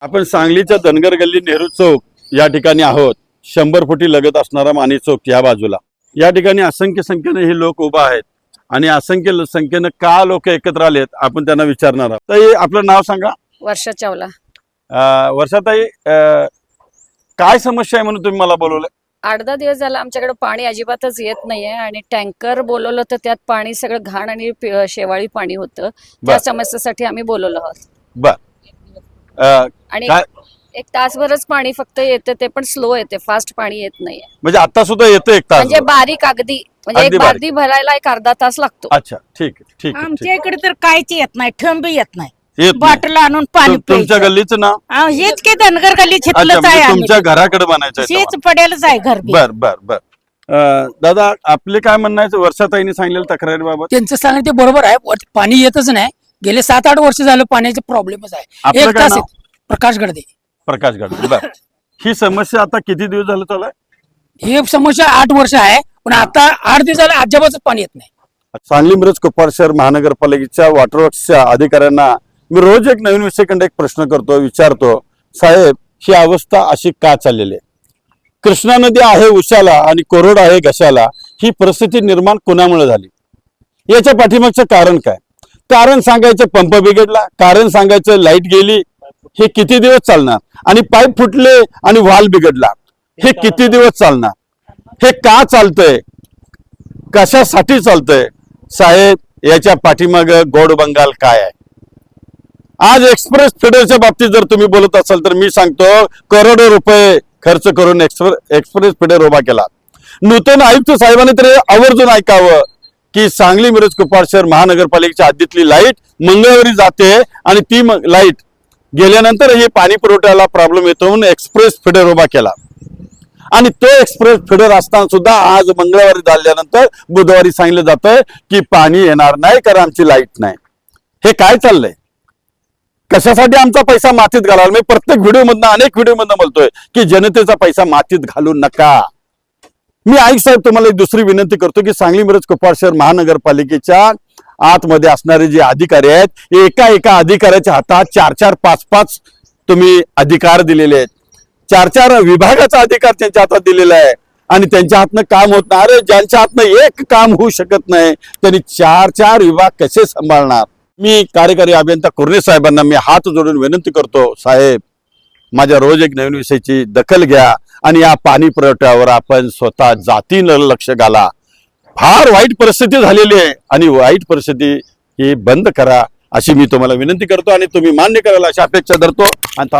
आपण सांगलीच्या धनगर गल्ली नेहरू चौक या ठिकाणी आहोत. शंभर फुटी लगत असणारा माने चौक या बाजूला. या ठिकाणी असंख्य संख्येने हे लोक उभा आहेत. आणि असंख्य संख्येनं का लोक एकत्र आलेत आपण त्यांना विचारणार आहोत. ताई आपलं नाव सांगा. वर्षा चावला. अं, वर्षाताई अं, काय समस्या आहे म्हणून तुम्ही मला बोलवलं आठ दहा दिवस झाला आमच्याकडे पाणी अजिबातच येत नाहीये आणि टँकर बोलवलं तर त्यात पाणी सगळं घाण आणि पि- शेवाळी पाणी होतं. त्या समस्येसाठी आम्ही बोलवलं आहोत. बर. आणि काय एक तासभरच पाणी फक्त येते ते पण स्लो येते फास्ट पाणी येत नाहीये म्हणजे आता सुद्धा येतं एक तास म्हणजे बारीक अगदी म्हणजे अगदी एक बारीक. बादली भरायला एक अर्धा तास लागतो अच्छा ठीक आहे ठीक आहे, ठीक आमच्या इकडे तर काहीच येत नाही ठेंब येत नाही आहे. येत नाही. बॉटल आणून पाणी तुमच्या प्यायचं. गल्लीचं हा, हेच की धनगर गल्ली अच्छा छितलंच आहे म्हणजे आम्ही. तुमच्या घराकडे बनायचं आहे हेच पडेलच आहे घर बी. बर बर बर अं, दादा आपले काय म्हणणं आहे वर्षाताईने सांगितलेलं तक्रारीबाबत त्यांचं सांगणं ते बरोबर आहे पाणी येतच नाही गेले सात आठ वर्ष झालं पाण्याचे प्रॉब्लेमच आहे आपलं एक काय तास नाव? प्रकाश गडदे. प्रकाश गड बर. ही समस्या आता किती दिवस झालं चालू आहे? ही समस्या आठ वर्ष आहे पण आता आठ दिवस झाले अजिबातच पाणी येत नाही. सांगली मिरज कुप्पाड शहर महानगरपालिकेच्या वॉटरवर्क्सच्या अधिकाऱ्यांना मी रोज एक नवीन विषयाकडे एक प्रश्न करतो विचारतो. साहेब ही अवस्था अशी का चाललेली आहे? कृष्णा नदी आहे उशाला आणि कोरड आहे घशाला. ही परिस्थिती निर्माण कोणामुळे झाली? याच्या पाठीमागचं कारण काय? कारण सांगायचं पंप बिघडला कारण सांगायचं लाइट गेली हे किती दिवस चालणार? आणि पाईप फुटले आणि वाल बिघडला. हे किती दिवस चालणार? हे का चालतंय? कशासाठी चालतंय? साहेब याच्या पाठीमाग गोड बंगाल काय आहे? आज एक्सप्रेस फिडरच्या बाबतीत जर तुम्ही बोलत असाल तर मी सांगतो करोडो रुपये खर्च करून एक्सप्रेस एक्सप्रेस फिडर उभा केला. नूतन आयुक्त साहेबांनी तरी आवर्जून ऐकावं की सांगली मिरज कुपाड शहर महानगरपालिकेच्या हद्दीतली लाइट मंगळवारी जाते आणि ती लाइट गेल्यानंतर हे पाणी पुरवठ्याला प्रॉब्लेम येतो म्हणून एक्सप्रेस फिडर उभा केला. आणि तो एक्सप्रेस फिडर असताना सुद्धा आज मंगळवारी झाल्यानंतर बुधवारी सांगितलं जातं की पाणी येणार नाही कारण आमची लाइट नाही. हे काय चाललंय? कशासाठी आमचा पैसा मातीत घालावा? मी प्रत्येक व्हिडिओमधनं अनेक व्हिडिओमधनं बोलतोय की जनतेचा पैसा मातीत घालू नका. मी ऐक साहेब तुम्हाला एक दुसरी विनंती करतो की सांगली मिरज कुपाड शहर महानगरपालिकेच्या आतमध्ये असणारे जे अधिकारी आहेत एका एका अधिकाऱ्याच्या हातात चार चार पाच पाच तुम्ही अधिकार दिलेले आहेत. चार चार विभागाचा अधिकार त्यांच्या हातात दिलेला आहे. आणि त्यांच्या हातनं काम होत नाही. अरे ज्यांच्या हातनं एक काम होऊ शकत नाही त्यांनी चार चार विभाग कसे सांभाळणार? मी कार्यकारी अभियंता कुर्णे साहेबांना मी हात जोडून विनंती करतो साहेब माझ्या रोज एक नवीन विषयाची दखल घ्या आणि या पाणी पुरवठ्यावर आपण स्वतः जातीनं लक्ष घाला. फार वाईट परिस्थिती झालेली आहे. आणि वाईट परिस्थिती ही बंद करा अशी मी तुम्हाला विनंती करतो आणि तुम्ही मान्य करायला अशी अपेक्षा धरतो. आणि थांब